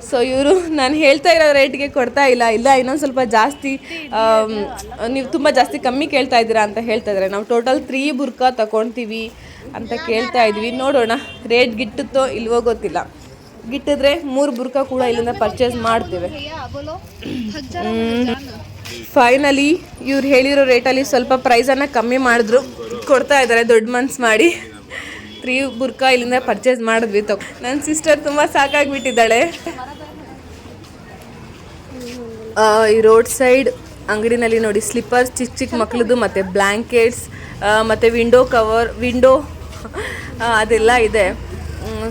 A: ಸೊ ಇವರು ನಾನು ಹೇಳ್ತಾ ಇರೋ ರೇಟ್ಗೆ ಕೊಡ್ತಾ ಇಲ್ಲ. ಇಲ್ಲ, ಇನ್ನೊಂದು ಸ್ವಲ್ಪ ಜಾಸ್ತಿ ನೀವು ತುಂಬ ಜಾಸ್ತಿ ಕಮ್ಮಿ ಕೇಳ್ತಾ ಇದ್ದೀರಾ ಅಂತ ಹೇಳ್ತಾ ಇದ್ದಾರೆ. ನಾವು ಟೋಟಲ್ ತ್ರೀ ಬುರ್ಕಾ ತಗೊಳ್ತೀವಿ ಅಂತ ಕೇಳ್ತಾ ಇದ್ವಿ. ನೋಡೋಣ ರೇಟ್ ಗಿಟ್ಟುತ್ತೋ ಇಲ್ವೋ ಗೊತ್ತಿಲ್ಲ. ಗಿಟ್ಟಿದ್ರೆ ಮೂರು ಬುರ್ಕಾ ಕೂಡ ಇಲ್ಲಿಂದ ಪರ್ಚೇಸ್ ಮಾಡ್ತೇವೆ. ಫೈನಲಿ ಇವ್ರು ಹೇಳಿರೋ ರೇಟಲ್ಲಿ ಸ್ವಲ್ಪ ಪ್ರೈಸನ್ನು ಕಮ್ಮಿ ಮಾಡಿದ್ರು. ಕೊಡ್ತಾ ಇದ್ದಾರೆ, ದೊಡ್ಡ ಮನ್ಸು ಮಾಡಿ. ತ್ರೀ ಬುರ್ಕಾ ಇಲ್ಲಿಂದ ಪರ್ಚೇಸ್ ಮಾಡಿದ್ವಿ ತಗೋ ನನ್ನ ಸಿಸ್ಟರ್ ತುಂಬ ಸಾಕಾಗಿಬಿಟ್ಟಿದ್ದಾಳೆ. ಈ ರೋಡ್ ಸೈಡ್ ಅಂಗಡಿನಲ್ಲಿ ನೋಡಿ ಸ್ಲಿಪ್ಪರ್ಸ್ ಚಿಕ್ಕ ಚಿಕ್ಕ ಮಕ್ಕಳದ್ದು ಮತ್ತು ಬ್ಲ್ಯಾಂಕೆಟ್ಸ್ ಮತ್ತು ವಿಂಡೋ ಕವರ್ ವಿಂಡೋ ಅದೆಲ್ಲ ಇದೆ.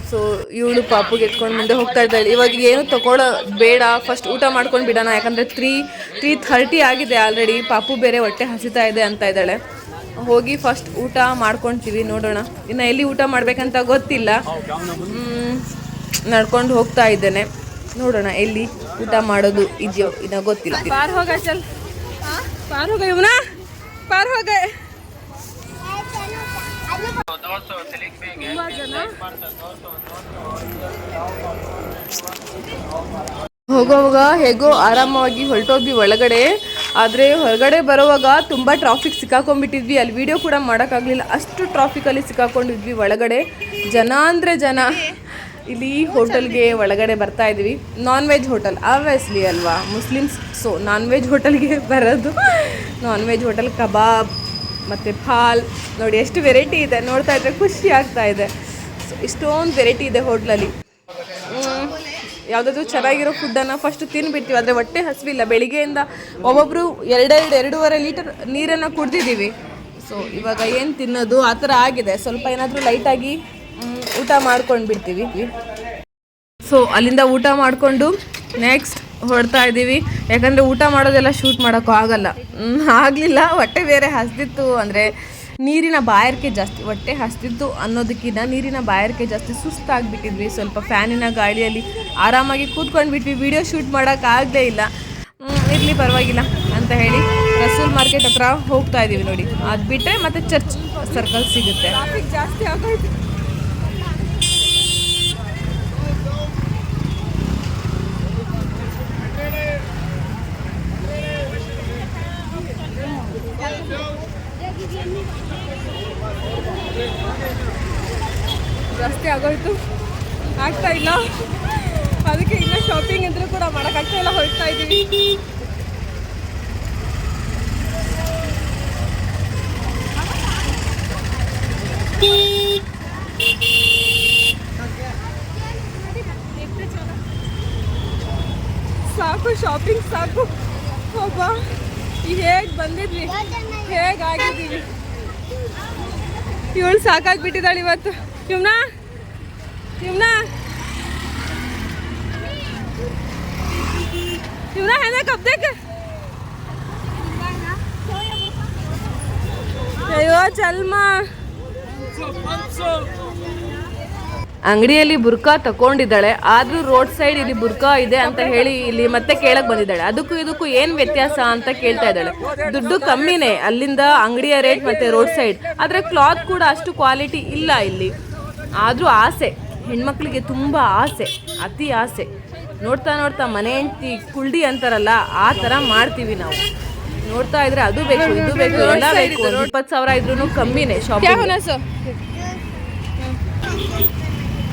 A: ಸೊ ಇವಳು ಪಾಪುಗೆ ಎತ್ಕೊಂಡು ಮುಂದೆ ಹೋಗ್ತಾ ಇದ್ದಾಳೆ. ಇವಾಗ ಏನು ತಗೊಳ್ಳೋ ಬೇಡ. ಫಸ್ಟ್ ಊಟ ಮಾಡ್ಕೊಂಡು ಬಿಡೋಣ. ಯಾಕಂದರೆ ತ್ರೀ ತ್ರೀ ಥರ್ಟಿ ಆಗಿದೆ ಆಲ್ರೆಡಿ ಪಾಪು ಬೇರೆ ಹೊಟ್ಟೆ ಹಸಿತಾ ಇದೆ ಅಂತ ಇದ್ದಾಳೆ. ಹೋಗಿ ಫಸ್ಟ್ ಊಟ ಮಾಡ್ಕೊಳ್ತೀವಿ ನೋಡೋಣ. ಇನ್ನು ಎಲ್ಲಿ ಊಟ ಮಾಡ್ಬೇಕಂತ ಗೊತ್ತಿಲ್ಲ. ನಡ್ಕೊಂಡು ಹೋಗ್ತಾ ಇದ್ದೇನೆ. ನೋಡೋಣ ಎಲ್ಲಿ ಊಟ ಮಾಡೋದು ಇದೆಯೋ ಇನ್ನ ಗೊತ್ತಿಲ್ಲ. ಪಾರ್ ಹೋಗ ಚಲ್. ಪಾರ್ ಹೋಗ ಇವನ ಪಾರ್ ಹೋಗ. ಹೋಗೋವಾಗ ಹೇಗೋ ಆರಾಮವಾಗಿ ಹೊರಟೋದ್ವಿ ಒಳಗಡೆ. ಆದರೆ ಹೊರಗಡೆ ಬರುವಾಗ ತುಂಬ ಟ್ರಾಫಿಕ್ ಸಿಕ್ಕಾಕೊಂಡ್ಬಿಟ್ಟಿದ್ವಿ. ಅಲ್ಲಿ ವಿಡಿಯೋ ಕೂಡ ಮಾಡೋಕ್ಕಾಗಲಿಲ್ಲ. ಅಷ್ಟು ಟ್ರಾಫಿಕಲ್ಲಿ ಸಿಕ್ಕಾಕೊಂಡಿದ್ವಿ ಒಳಗಡೆ. ಜನ ಅಂದರೆ ಜನ. ಇಲ್ಲಿ ಹೋಟೆಲ್ಗೆ ಒಳಗಡೆ ಬರ್ತಾ ಇದ್ವಿ. ನಾನ್ ವೆಜ್ ಹೋಟೆಲ್ ಆಬ್ವಿಯಸ್ಲಿ ಅಲ್ವಾ? ಮುಸ್ಲಿಮ್ಸ್ ಸೊ ನಾನ್ ವೆಜ್ ಹೋಟೆಲ್ಗೆ ಬರೋದು. ನಾನ್ ವೆಜ್ ಹೋಟೆಲ್ ಕಬಾಬ್ ಮತ್ತು ಫಾಲ್ ನೋಡಿ, ಎಷ್ಟು ವೆರೈಟಿ ಇದೆ. ನೋಡ್ತಾ ಇದ್ರೆ ಖುಷಿ ಆಗ್ತಾ ಇದೆ. ಸೊ ಇಷ್ಟೊಂದು ವೆರೈಟಿ ಇದೆ ಹೋಟ್ಲಲ್ಲಿ ಯಾವುದಾದ್ರೂ ಚೆನ್ನಾಗಿರೋ ಫುಡ್ಡನ್ನು ಫಸ್ಟ್ ತಿನ್ಬಿಡ್ತೀವಿ ಆದರೆ ಹೊಟ್ಟೆ ಹಸಿವಿಲ್ಲ. ಬೆಳಿಗ್ಗೆಯಿಂದ ಒಬ್ಬೊಬ್ಬರು ಎರಡೆರಡು ಎರಡೂವರೆ ಲೀಟರ್ ನೀರನ್ನು ಕುಡ್ದಿದ್ದೀವಿ. ಸೊ ಇವಾಗ ಏನು ತಿನ್ನೋದು? ಆ ಥರ ಆಗಿದೆ. ಸ್ವಲ್ಪ ಏನಾದರೂ ಲೈಟಾಗಿ ಊಟ ಮಾಡ್ಕೊಂಡು ಬಿಡ್ತೀವಿ ಸೊ ಅಲ್ಲಿಂದ ಊಟ ಮಾಡಿಕೊಂಡು ನೆಕ್ಸ್ಟ್ ಹೊಡ್ತಾ ಇದ್ದೀವಿ. ಯಾಕಂದರೆ ಊಟ ಮಾಡೋದೆಲ್ಲ ಶೂಟ್ ಮಾಡೋಕ್ಕೂ ಆಗಲ್ಲ. ಆಗಲಿಲ್ಲ. ಹೊಟ್ಟೆ ಬೇರೆ ಹಸ್ದಿತ್ತು. ಅಂದರೆ ನೀರಿನ ಬಾಯಾರಿಕೆ ಜಾಸ್ತಿ ಹೊಟ್ಟೆ ಹಸ್ತಿತ್ತು ಅನ್ನೋದಕ್ಕಿಂತ ನೀರಿನ ಬಾಯಾರಿಕೆ ಜಾಸ್ತಿ ಸುಸ್ತಾಗ್ಬಿಟ್ಟಿದ್ವಿ. ಸ್ವಲ್ಪ ಫ್ಯಾನಿನ ಗಾಳಿಯಲ್ಲಿ ಆರಾಮಾಗಿ ಕೂತ್ಕೊಂಡ್ಬಿಟ್ವಿ. ವಿಡಿಯೋ ಶೂಟ್ ಮಾಡೋಕ್ಕಾಗಲೇ ಇಲ್ಲ. ಇರಲಿ ಪರವಾಗಿಲ್ಲ ಅಂತ ಹೇಳಿ ರಸೂಲ್ ಮಾರ್ಕೆಟ್ ಹತ್ರ ಹೋಗ್ತಾ ಇದ್ದೀವಿ ನೋಡಿ. ಅದು ಬಿಟ್ಟರೆ ಮತ್ತೆ ಚರ್ಚ್ ಸರ್ಕಲ್ ಸಿಗುತ್ತೆ. ಜಾಸ್ತಿ ಆಗೋಯ್ತು. ಜಾಸ್ತಿ ಆಗೋಯ್ತು. ಆಗ್ತಾ ಇಲ್ಲ. ಅದಕ್ಕೆ ಇನ್ನ ಶಾಪಿಂಗ್ ಇದ್ರೂ ಕೂಡ ಮಾಡೋಕ್ಕಾಗ್ತಾ ಇಲ್ಲ. ಹೋಗ್ತಾ ಇದ್ದೀವಿ ಸಾಕು ಶಾಪಿಂಗ್ ಸಾಕು. ಒಬ್ಬ ಹೇಗೆ ಬಂದಿದ್ವಿ? ಹೇಗಾಗಿದ್ದೀವಿ ಇವಳು ಸಾಕಾಗ್ಬಿಟ್ಟಿದ್ದಾಳೆ ಇವತ್ತು. ಇವ್ನಾ ಇವ್ನಾ ಇವ್ನಾ ಹೆಂಗ ಕಬ್ದೇಕ ಅಯ್ಯೋ ಚಲ್ಮಾ. ಅಂಗಡಿಯಲ್ಲಿ ಬುರ್ಕಾ ತಕೊಂಡಿದ್ದಾಳೆ, ಆದ್ರೂ ರೋಡ್ ಸೈಡ್ ಇಲ್ಲಿ ಬುರ್ಕಾ ಇದೆ ಅಂತ ಹೇಳಿ ಇಲ್ಲಿ ಮತ್ತೆ ಕೇಳಕ್ ಬಂದಿದ್ದಾಳೆ. ಅದಕ್ಕೂ ಇದಕ್ಕೂ ಏನ್ ವ್ಯತ್ಯಾಸ ಅಂತ ಕೇಳ್ತಾ ಇದ್ದಾಳೆ. ದುಡ್ಡು ಕಮ್ಮಿನೇ, ಅಲ್ಲಿಂದ ಅಂಗಡಿಯ ರೇಟ್ ಮತ್ತೆ ರೋಡ್ ಸೈಡ್. ಆದ್ರೆ ಕ್ಲಾತ್ ಕೂಡ ಅಷ್ಟು ಕ್ವಾಲಿಟಿ ಇಲ್ಲ ಇಲ್ಲಿ. ಆದ್ರೂ ಆಸೆ, ಹೆಣ್ಮಕ್ಳಿಗೆ ತುಂಬಾ ಆಸೆ, ಅತಿ ಆಸೆ. ನೋಡ್ತಾ ನೋಡ್ತಾ ಮನೆ ಹೆಂಡತಿ ಕುಳ್ಳಿ ಅಂತಾರಲ್ಲ, ಆ ತರ ಮಾಡ್ತೀವಿ ನಾವು. ನೋಡ್ತಾ ಇದ್ರೆ ಅದು ಬೇಕು, ಇದು ಬೇಕು, ಎಲ್ಲ ಬೇಕು. ಇಪ್ಪತ್ತು ಸಾವಿರ ಇದ್ರೂ ಕಮ್ಮಿನೇ ಶಾಪಿಂಗ್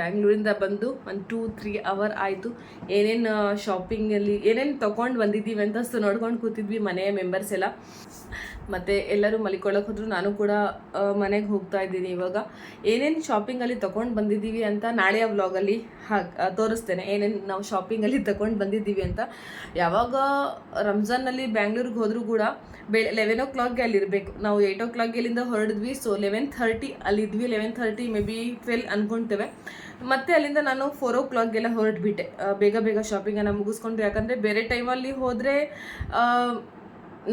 A: ಬ್ಯಾಂಗ್ಳೂರಿಂದ ಬಂದು ಒಂದು ಟೂ ತ್ರೀ ಅವರ್ ಆಯಿತು. ಏನೇನು ಶಾಪಿಂಗಲ್ಲಿ ಏನೇನು ತೊಗೊಂಡು ಬಂದಿದ್ದೀವಿ ಅಂತ ಸೊ ನೋಡ್ಕೊಂಡು ಕೂತಿದ್ವಿ ಮನೆಯ ಮೆಂಬರ್ಸ್ ಎಲ್ಲ. ಮತ್ತು ಎಲ್ಲರೂ ಮಲಿಕೊಳ್ಳೋಕೆ ಹೋದ್ರು. ನಾನು ಕೂಡ ಮನೆಗೆ ಹೋಗ್ತಾ ಇದ್ದೀನಿ ಇವಾಗ. ಏನೇನು ಶಾಪಿಂಗಲ್ಲಿ ತೊಗೊಂಡು ಬಂದಿದ್ದೀವಿ ಅಂತ ನಾಳೆಯ ವ್ಲಾಗಲ್ಲಿ ಹಾಗೆ ತೋರಿಸ್ತೇನೆ. ಏನೇನು ನಾವು ಶಾಪಿಂಗಲ್ಲಿ ತೊಗೊಂಡು ಬಂದಿದ್ದೀವಿ ಅಂತ. ಯಾವಾಗ ರಂಜಾನಲ್ಲಿ ಬ್ಯಾಂಗ್ಳೂರಿಗೆ ಹೋದರೂ ಕೂಡ ಬೆ ಲೆವೆನ್ ಓ ಕ್ಲಾಕ್ಗೆ ಅಲ್ಲಿರಬೇಕು ನಾವು ಏಯ್ಟ್ ಓ ಕ್ಲಾಕ್ಗೆ ಇಲ್ಲಿಂದ ಹೊರಡಿದ್ವಿ. ಸೊ ಲೆವೆನ್ ಥರ್ಟಿ ಅಲ್ಲಿದ್ವಿ. Eleven thirty maybe twelve ಅಂದ್ಕೊಳ್ತೇವೆ ಮತ್ತೆ ಅಲ್ಲಿಂದ ನಾನು ಫೋರ್ ಓ ಕ್ಲಾಕ್ಗೆಲ್ಲ ಹೊರಟ್ಬಿಟ್ಟೆ ಬೇಗ ಬೇಗ ಶಾಪಿಂಗನ್ನು ಮುಗಿಸ್ಕೊಂಡು, ಯಾಕಂದರೆ ಬೇರೆ ಟೈಮಲ್ಲಿ ಹೋದರೆ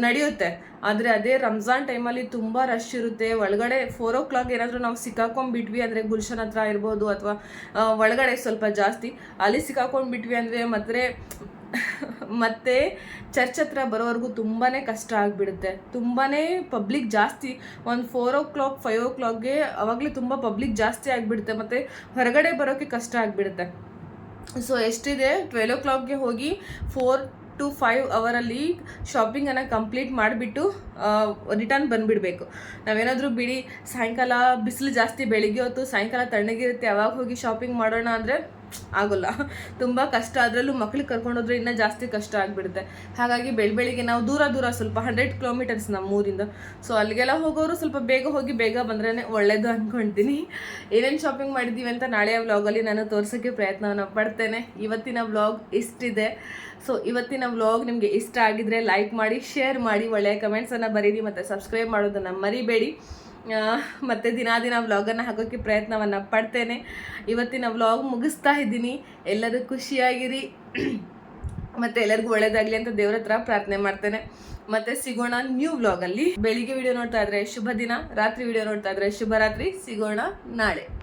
A: ನಡೆಯುತ್ತೆ. ಆದರೆ ಅದೇ ರಂಜಾನ್ ಟೈಮಲ್ಲಿ ತುಂಬ ರಶ್ ಇರುತ್ತೆ. ಒಳಗಡೆ ಫೋರ್ ಓ ಕ್ಲಾಕ್ ಏನಾದರೂ ನಾವು ಸಿಕ್ಕಾಕೊಂಡ್ಬಿಟ್ವಿ ಅಂದರೆ ಗುಲ್ಶನ್ ಹತ್ರ ಇರ್ಬೋದು ಅಥವಾ ಒಳಗಡೆ ಸ್ವಲ್ಪ ಜಾಸ್ತಿ. ಅಲ್ಲಿ ಸಿಕ್ಕಾಕೊಂಡ್ಬಿಟ್ವಿ ಅಂದರೆ ಮತ್ತೆ ಮತ್ತೆ ಚರ್ಚ್ ಹತ್ರ ಬರೋವರೆಗೂ ತುಂಬಾ ಕಷ್ಟ ಆಗಿಬಿಡುತ್ತೆ. ತುಂಬಾ ಪಬ್ಲಿಕ್ ಜಾಸ್ತಿ. ಒಂದು ಫೋರ್ ಓ ಕ್ಲಾಕ್ ಫೈವ್ ಓ ಕ್ಲಾಕ್ಗೆ ಅವಾಗಲೇ ತುಂಬ ಪಬ್ಲಿಕ್ ಜಾಸ್ತಿ ಆಗಿಬಿಡುತ್ತೆ. ಮತ್ತು ಹೊರಗಡೆ ಬರೋಕ್ಕೆ ಕಷ್ಟ ಆಗಿಬಿಡುತ್ತೆ. ಸೊ ಎಷ್ಟಿದೆ? ಟ್ವೆಲ್ ಓ ಕ್ಲಾಕ್ಗೆ ಹೋಗಿ ಫೋರ್ ಟು ಫೈವ್ ಅವರಲ್ಲಿ ಶಾಪಿಂಗನ್ನು ಕಂಪ್ಲೀಟ್ ಮಾಡಿಬಿಟ್ಟು ರಿಟರ್ನ್ ಬಂದುಬಿಡಬೇಕು. ನಾವೇನಾದರೂ ಬಿಡಿ, ಸಾಯಂಕಾಲ ಬಿಸಿಲು ಜಾಸ್ತಿ ಬೆಳಿಗ್ಗೆ ಹೊತ್ತು, ಸಾಯಂಕಾಲ ತಣ್ಣಗಿರುತ್ತೆ, ಅವಾಗ ಹೋಗಿ ಶಾಪಿಂಗ್ ಮಾಡೋಣ ಅಂದರೆ ಆಗೋಲ್ಲ. ತುಂಬ ಕಷ್ಟ. ಅದರಲ್ಲೂ ಮಕ್ಳಿಗೆ ಕರ್ಕೊಂಡೋದ್ರೆ ಇನ್ನೂ ಜಾಸ್ತಿ ಕಷ್ಟ ಆಗಿಬಿಡುತ್ತೆ. ಹಾಗಾಗಿ ಬೆಳಬೆಳಿಗ್ಗೆ ನಾವು ದೂರ ದೂರ ಸ್ವಲ್ಪ ಹಂಡ್ರೆಡ್ ಕಿಲೋಮೀಟರ್ಸ್ ನಮ್ಮೂರಿಂದ. ಸೊ ಅಲ್ಲಿಗೆಲ್ಲ ಹೋಗೋರು ಸ್ವಲ್ಪ ಬೇಗ ಹೋಗಿ ಬೇಗ ಬಂದ್ರೇ ಒಳ್ಳೇದು ಅಂದ್ಕೊಳ್ತೀನಿ ಏನೇನು ಶಾಪಿಂಗ್ ಮಾಡಿದ್ದೀವಿ ಅಂತ ನಾಳೆಯ ವ್ಲಾಗಲ್ಲಿ ನಾನು ತೋರಿಸೋಕ್ಕೆ ಪ್ರಯತ್ನವನ್ನು ಪಡ್ತೇನೆ. ಇವತ್ತಿನ ವ್ಲಾಗ್ ಇಷ್ಟಿದೆ. ಸೊ ಇವತ್ತಿನ ವ್ಲಾಗ್ ನಿಮಗೆ ಇಷ್ಟ ಆಗಿದ್ರೆ ಲೈಕ್ ಮಾಡಿ ಶೇರ್ ಮಾಡಿ, ಒಳ್ಳೆಯ ಕಮೆಂಟ್ಸನ್ನು ಬರೀರಿ ಮತ್ತು ಸಬ್ಸ್ಕ್ರೈಬ್ ಮಾಡೋದನ್ನು ಮರಿಬೇಡಿ. ಮತ್ತೆ ದಿನ ದಿನ ವ್ಲಾಗನ್ನು ಹಾಕೋಕ್ಕೆ ಪ್ರಯತ್ನವನ್ನು ಪಡ್ತೇನೆ. ಇವತ್ತಿನ ವ್ಲಾಗ್ ಮುಗಿಸ್ತಾ ಇದ್ದೀನಿ. ಎಲ್ಲರೂ ಖುಷಿಯಾಗಿರಿ. ಮತ್ತು ಎಲ್ಲರಿಗೂ ಒಳ್ಳೆಯದಾಗಲಿ ಅಂತ ದೇವ್ರ ಹತ್ರ ಪ್ರಾರ್ಥನೆ ಮಾಡ್ತೇನೆ. ಮತ್ತೆ ಸಿಗೋಣ ನ್ಯೂ ವ್ಲಾಗಲ್ಲಿ ಬೆಳಿಗ್ಗೆ ವಿಡಿಯೋ ನೋಡ್ತಾ ಇದ್ರೆ ಶುಭ ದಿನ, ರಾತ್ರಿ ವಿಡಿಯೋ ನೋಡ್ತಾ ಇದ್ರೆ ಶುಭರಾತ್ರಿ. ಸಿಗೋಣ ನಾಳೆ.